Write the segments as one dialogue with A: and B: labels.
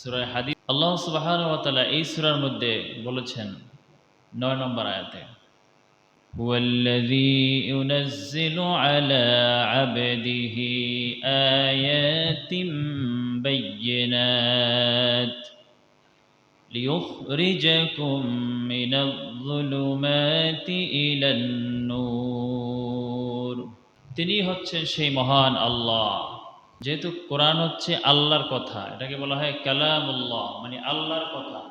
A: সুরায় হাদিস আল্লাহ সুবাহান তাআলা এই সূরার মধ্যে বলেছেন নয় নম্বর আয়াতে هو الذي ينزل على عبده آيات بينات ليخرجكم من الظلمات إلى النور তিনি হচ্ছেন সেই মহান আল্লাহ যেহেতু কোরআন হচ্ছে আল্লাহর কথা, এটাকে বলা হয় কালামুল্লাহ মানে আল্লাহর কথা।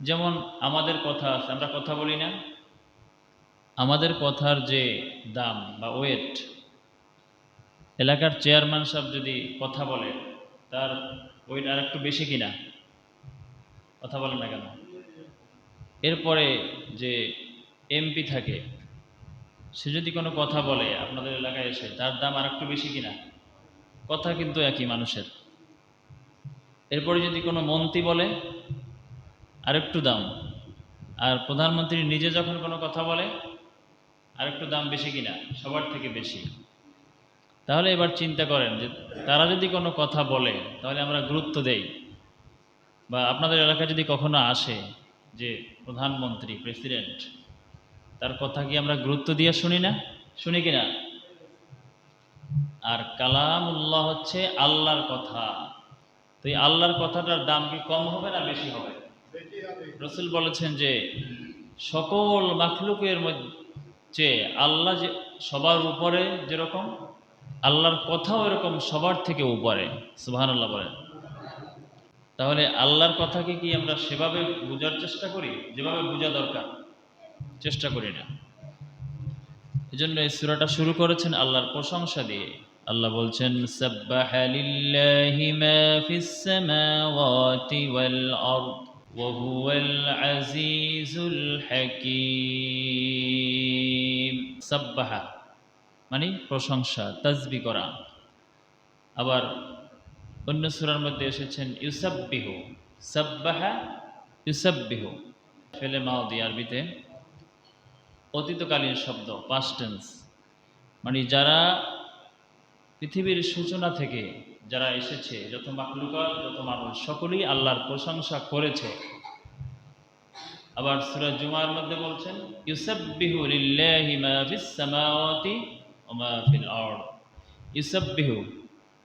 A: যেমন আমাদের কথা আছে, আমরা কথা বলি না? আমাদের কথার যে দাম বা ওয়েট এলাকার চেয়ারম্যান সাহেব যদি কথা বলে, তার ওয়েট আর একটু বেশি কিনা? কথা বলেন না কেন? এরপরে যে এমপি থাকে, সে যদি কোনো কথা বলে, আপনাদের এলাকায় এসে, তার দাম আর একটু বেশি কিনা? কথা কিন্তু একই মানুষের। এরপরে যদি কোনো মন্ত্রী বলে, আরেকটু দাম। আর প্রধানমন্ত্রী নিজে যখন কোনো কথা বলে, আরেকটু দাম বেশি কিনা, সবার থেকে বেশি। তাহলে এবার চিন্তা করেন যে, তারা যদি কোনো কথা বলে, তাহলে আমরা গুরুত্ব দেই। বা আপনাদের এলাকায় যদি কখনো আসে যে প্রধানমন্ত্রী, প্রেসিডেন্ট, তার কথা কি আমরা গুরুত্ব দিয়ে শুনি না? শুনি কিনা আর কালামুল্লাহ হচ্ছে আল্লাহর কথা। তো এই আল্লাহর কথাটার দাম কি কম হবে না বেশি হবে? রসুল বলেছেন যে, সকল মাখলুকের মধ্যে আল্লাহ যে সবার উপরে যেরকম, আল্লাহর কথাও এরকম সবার থেকে উপরে। সুবাহান আল্লাহ বলেন। তাহলে আল্লাহর কথাকে কি আমরা সেভাবে বোঝার চেষ্টা করি? যেভাবে বোঝা দরকার, চেষ্টা করি না। এজন্য এই সুরাটা শুরু করেছেন আল্লাহর প্রশংসা দিয়ে। আল্লাহ বলছেন ফিস মানে প্রশংসা, তাজবি করা। আবার অন্য সূরার মধ্যে এসেছেন, ইউসাব্বিহু। সাব্বাহা ইউসাব্বিহু। ফেলে মাউদি আরবিতে। অতীতকালীন শব্দ পাস্ট টেন্স মানে যারা পৃথিবীর সূচনা থেকে যারা এসেছে, যত মাকলুকাত যত মানুষ, সকলেই আল্লাহর প্রশংসা করেছে। আবার সূরা জুমার মধ্যে বলছেন ইউসাব্বিহু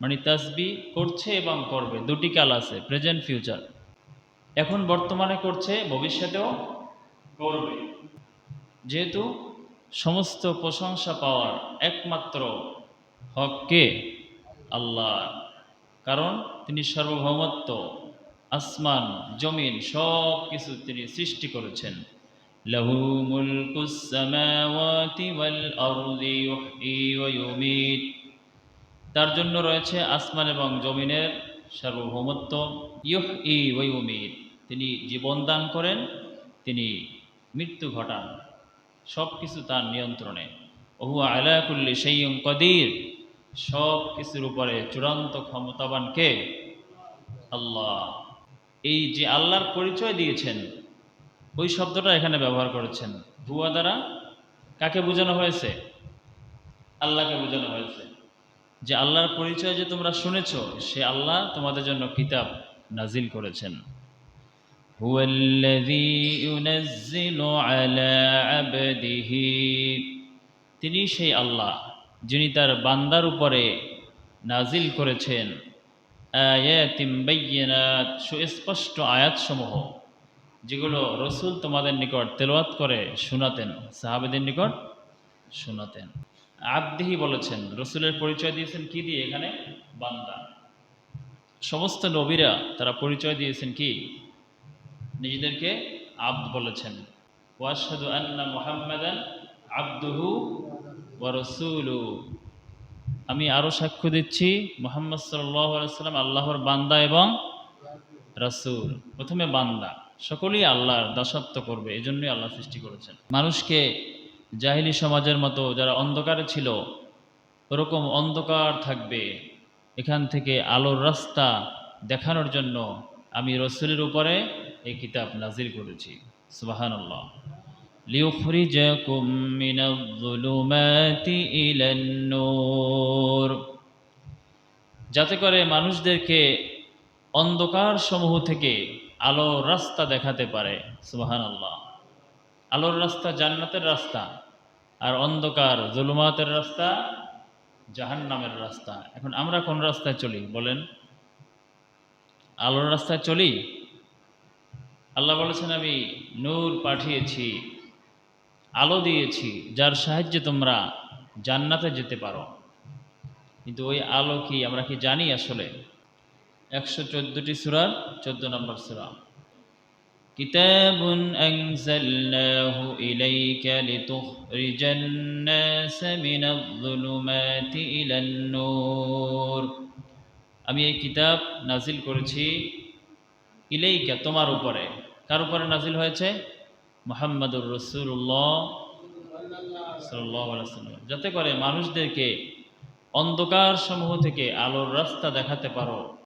A: মানে তাসবি করছে এবং করবে। দুটি কাল আছে, প্রেজেন্ট, ফিউচার। এখন বর্তমানে করছে, ভবিষ্যতেও করবে। যেহেতু সমস্ত প্রশংসা পাওয়ার একমাত্র হককে আল্লাহ। কারণ তিনি সার্বভৌমত্ব, আসমান, জমিন সব কিছু তিনি সৃষ্টি করেছেন। লাহু মুলকুস তার জন্য রয়েছে আসমান এবং জমিনের সার্বভৌমত্ব ইউহ ই ওয়ুমির তিনি জীবন দান করেন, তিনি মৃত্যু ঘটান। সব কিছু তার নিয়ন্ত্রণে। ওহু আলাকুল্লি সেইয়ং কদির। সব কিছুর উপরে চূড়ান্ত ক্ষমতাবান কে আল্লাহ এই যে আল্লাহর পরিচয় দিয়েছেন ওই শব্দটা এখানে ব্যবহার করেছেন ভুয়া দ্বারা কাকে বোঝানো হয়েছে আল্লাহকে বোঝানো হয়েছে যে আল্লাহর পরিচয় যে তোমরা শুনেছ সে আল্লাহ তোমাদের জন্য কিতাব নাজিল করেছেন هو الذي ينزل على عبده তিনি সেই আল্লাহ যিনি তার বান্দার উপরে নাজিল করেছেন সুস্পষ্ট আয়াতসমূহ, যেগুলো রসুল তোমাদের নিকট তেলাওয়াত করে শোনাতেন, সাহাবেদের নিকট শোনাতেন। আবদিহি বলেছেন, রসুলের পরিচয় দিয়েছেন কি দিয়ে এখানে? বান্দা। সমস্ত নবীরা তারা পরিচয় দিয়েছেন কি? নিজেদেরকে আব্দ বলেছেন। ওয়াশহাদু আন্না মুহাম্মাদান আব্দুহু ওয়া রাসূলু। আমি আরও সাক্ষ্য দিচ্ছি, মোহাম্মদ সাল্লাম আল্লাহর বান্দা এবং রাসূল। প্রথমে বান্দা। সকলেই আল্লাহর দাসত্ব করবে এই জন্যই আল্লাহ সৃষ্টি করেছেন। মানুষকে জাহিলি সমাজের মতো যারা অন্ধকারে ছিল, ওরকম অন্ধকার থাকবে। এখান থেকে আলোর রাস্তা দেখানোর জন্য আমি রসুলের উপরে এই কিতাব নাজির করেছি। সুবাহান আল্লাহ লিউখরিজাকুম মিনাজ-জুলুমাতি ইলান-নূর যাতে করে মানুষদেরকে অন্ধকার সমূহ থেকে আলোর রাস্তা দেখাতে পারে। সুবাহান আল্লাহ আলোর রাস্তা জান্নাতের রাস্তা আর অন্ধকার জুলুমাতের রাস্তা জাহান্নামের রাস্তা। এখন আমরা কোন রাস্তায় চলি বলেন? আলোর রাস্তায় চলি? আল্লাহ বলেছেন, আমি নূর পাঠিয়েছি। আলো দিয়েছি যার সাহায্যে তোমরা জান্নাতে যেতে পারো কিন্তু ওই আলো কি আমরা কি জানি আসলে একশো চোদ্দোটি সুরার চোদ্দ নম্বর সুরা كتاب أنزلناه إليك لتخرج الناس من الظلمات إلى النور আমি এই কিতাব নাজিল করেছি ইলেইকা তোমার উপরে কার উপরে নাজিল হয়েছে মোহাম্মদুর রসুল্লাহ যাতে করে মানুষদেরকে অন্ধকার সমূহ থেকে আলোর রাস্তা দেখাতে পারো।